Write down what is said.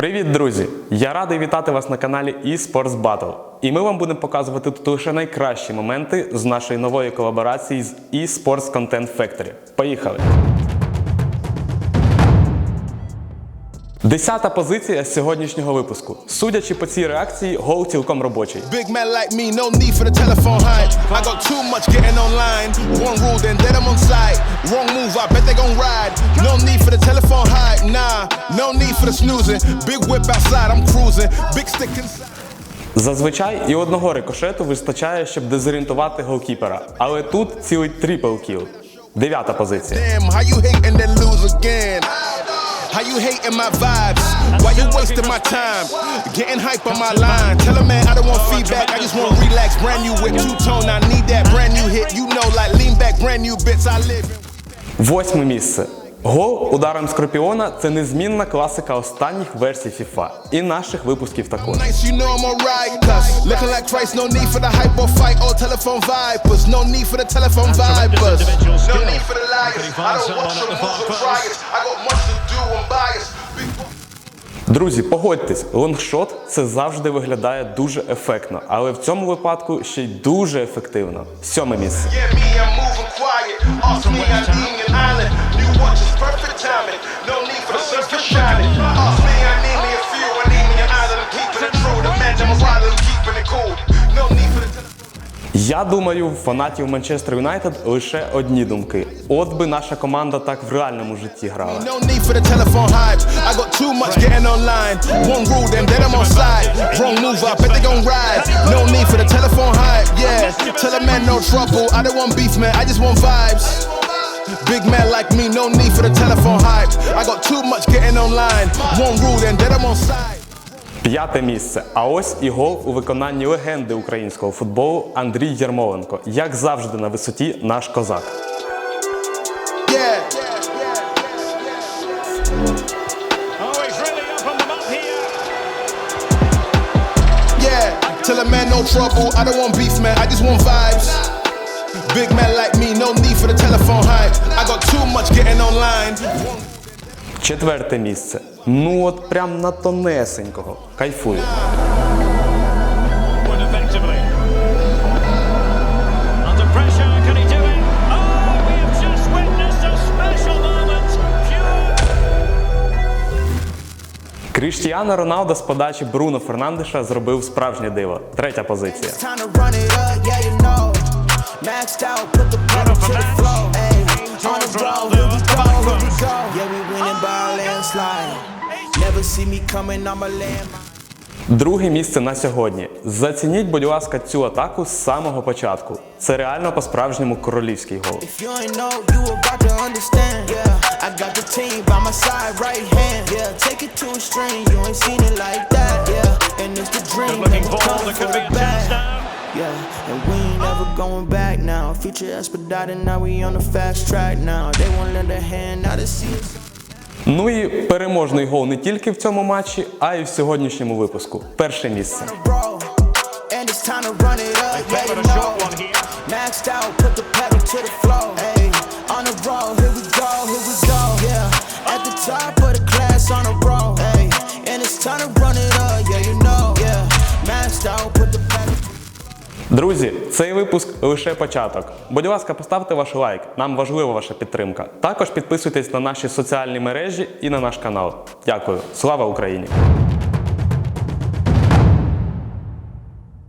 Привіт, друзі! Я радий вітати вас на каналі eSports Battle. І ми вам будемо показувати тут лише найкращі моменти з нашої нової колаборації з eSports Content Factory. Поїхали! Десята позиція з сьогоднішнього випуску. Судячи по цій реакції, гол цілком робочий. Big Wrong move, I bet they gon' ride. No need for the telephone hype, nah. No need for the snoozing. Big whip outside, I'm cruising. Big stick inside. Зазвичай і одного рикошету вистачає, щоб дезорієнтувати голкіпера. Але тут цілий трипл кіл. Дев'ята позиція. Damn, how you hate and then lose again? How you hating my vibes? Why you wasting my time? Getting hype on my line. Tell a man I don't want feedback. I just want relax. Brand new whip, two tone. I need that brand new hit. You know, like lean back, brand new bits. I live. in- Восьме місце. Гол ударом Скорпіона це незмінна класика останніх версій FIFA і наших випусків також. Друзі, погодьтесь, лонгшот це завжди виглядає дуже ефектно, але в цьому випадку ще й дуже ефективно. Сьоме місце. Я думаю, фанатів Манчестер Юнайтед лише одні думки. От би наша команда так в реальному житті грала. Big man like me, no need for the telephone hype. I got too much getting online. One rule, then dead I'm on side. П'яте місце. А ось і гол у виконанні легенди українського футболу Андрій Єрмоленко. Як завжди на висоті наш козак. Oh, tell a man no trouble. I don't want beef, man. I just want vibes. Big man like me, no need for the telephone hype. Четверте місце. Ну от прям на тонесенького. Кайфую. Oh, Кріштіано Роналдо з подачі Бруно Фернандеша зробив справжнє диво. Третя позиція. Time Друге місце на сьогодні. Зацініть, будь ласка, цю атаку з самого початку. Це реально по-справжньому королівський гол. Yeah, and we ain't never going back now. Future expedited, now we on the fast track now. They won't lend a hand, now they see us. Ну і переможний гол не тільки в цьому матчі, а й в сьогоднішньому випуску. Перше місце. Maxed out, put the pedal to the floor. Hey, on the roll, here we go, here we go. Друзі, цей випуск лише початок. Будь ласка, поставте ваш лайк. Нам важлива ваша підтримка. Також підписуйтесь на наші соціальні мережі і на наш канал. Дякую. Слава Україні!